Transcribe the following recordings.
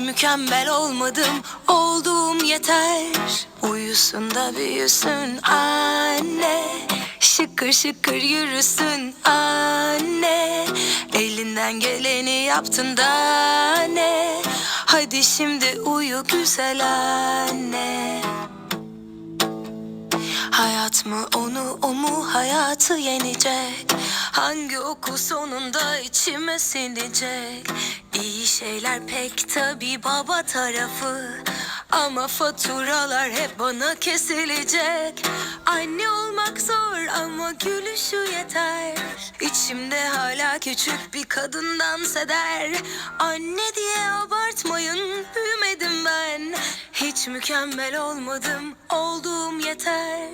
Mükemmel olmadım. Olduğum yeter. Uyusun da büyüsün anne. Şıkır şıkır yürüsün anne. Elinden geleni yaptın da ne? Hadi şimdi uyu güzel anne Hayat mı onu o mu hayatı yenecek? Hangi oku sonunda içime sinecek İyi şeyler pek tabi baba tarafı. Ama faturalar hep bana kesilecek. Anne olmak zor ama gülüşü yeter. İçimde hala küçük bir kadın dans eder Anne diye abartmayın büyümedim ben Hiç mükemmel olmadım. Olduğum yeter.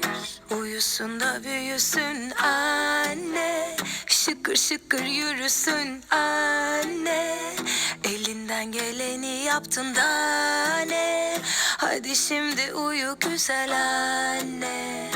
Uyusun da büyüsün anne. Şıkır şıkır yürüsün anne. Elinden geleni yaptın da ne? Hadi şimdi uyu güzel anne